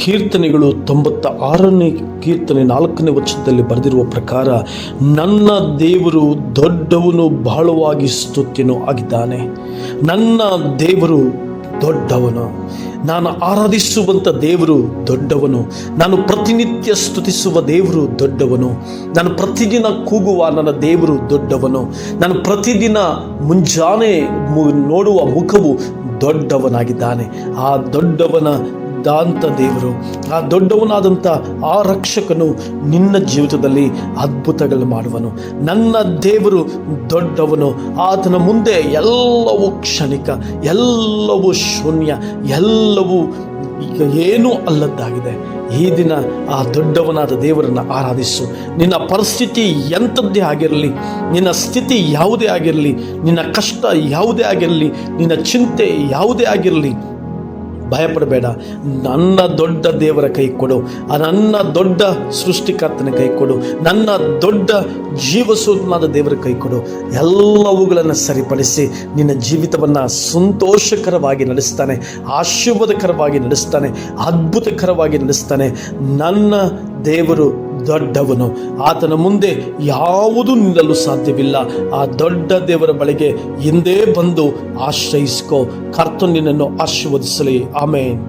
ಕೀರ್ತನೆಗಳು ತೊಂಬತ್ತ ಆರನೇ ಕೀರ್ತನೆ ನಾಲ್ಕನೇ ವಚನದಲ್ಲಿ ಬರೆದಿರುವ ಪ್ರಕಾರ, ನನ್ನ ದೇವರು ದೊಡ್ಡವನು ಬಹಳವಾಗಿ ಸ್ತುತ್ಯನು ಆಗಿದ್ದಾನೆ. ನನ್ನ ದೇವರು ದೊಡ್ಡವನು. ನಾನು ಆರಾಧಿಸುವಂಥ ದೇವರು ದೊಡ್ಡವನು. ನಾನು ಪ್ರತಿನಿತ್ಯ ಸ್ತುತಿಸುವ ದೇವರು ದೊಡ್ಡವನು. ನಾನು ಪ್ರತಿದಿನ ಕೂಗುವ ನನ್ನ ದೇವರು ದೊಡ್ಡವನು. ನಾನು ಪ್ರತಿದಿನ ಮುಂಜಾನೆ ನೋಡುವ ಮುಖವು ದೊಡ್ಡವನಾಗಿದ್ದಾನೆ. ಆ ದೊಡ್ಡವನ ದಾಂತ ದೇವರು, ಆ ದೊಡ್ಡವನಾದಂಥ ಆ ರಕ್ಷಕನು ನಿನ್ನ ಜೀವಿತದಲ್ಲಿ ಅದ್ಭುತಗಳು ಮಾಡುವನು. ನನ್ನ ದೇವರು ದೊಡ್ಡವನು, ಆತನ ಮುಂದೆ ಎಲ್ಲವೂ ಕ್ಷಣಿಕ, ಎಲ್ಲವೂ ಶೂನ್ಯ, ಎಲ್ಲವೂ ಈಗ ಏನೂ ಅಲ್ಲದ್ದಾಗಿದೆ. ಈ ದಿನ ಆ ದೊಡ್ಡವನಾದ ದೇವರನ್ನು ಆರಾಧಿಸು. ನಿನ್ನ ಪರಿಸ್ಥಿತಿ ಎಂಥದ್ದೇ ಆಗಿರಲಿ, ನಿನ್ನ ಸ್ಥಿತಿ ಯಾವುದೇ ಆಗಿರಲಿ, ನಿನ್ನ ಕಷ್ಟ ಯಾವುದೇ ಆಗಿರಲಿ, ನಿನ್ನ ಚಿಂತೆ ಯಾವುದೇ ಆಗಿರಲಿ ಭಯಪಡಬೇಡ. ನನ್ನ ದೊಡ್ಡ ದೇವರ ಕೈ ಕೊಡು. ನನ್ನ ದೊಡ್ಡ ಸೃಷ್ಟಿಕರ್ತನ ಕೈ ಕೊಡು. ನನ್ನ ದೊಡ್ಡ ಜೀವಸೂತ್ಮಾದ ದೇವರ ಕೈ ಕೊಡು. ಎಲ್ಲವುಗಳನ್ನು ಸರಿಪಡಿಸಿ ನಿನ್ನ ಜೀವಿತವನ್ನು ಸಂತೋಷಕರವಾಗಿ ನಡೆಸ್ತಾನೆ, ಆಶೀರ್ವಾದಕರವಾಗಿ ನಡೆಸ್ತಾನೆ, ಅದ್ಭುತಕರವಾಗಿ ನಡೆಸ್ತಾನೆ. ನನ್ನ ದೇವರು ದೊಡ್ಡವನು. ಆತನ ಮುಂದೆ ಯಾವುದೂ ನಿಲ್ಲಲು ಸಾಧ್ಯವಿಲ್ಲ. ಆ ದೊಡ್ಡ ದೇವರ ಬಳಿಗೆ ಹಿಂದೆ ಬಂದು ಆಶ್ರಯಿಸ್ಕೋ. ನಿನ್ನನ್ನು ಆಶೀರ್ವದಿಸಲಿ. ಆಮೇನ್.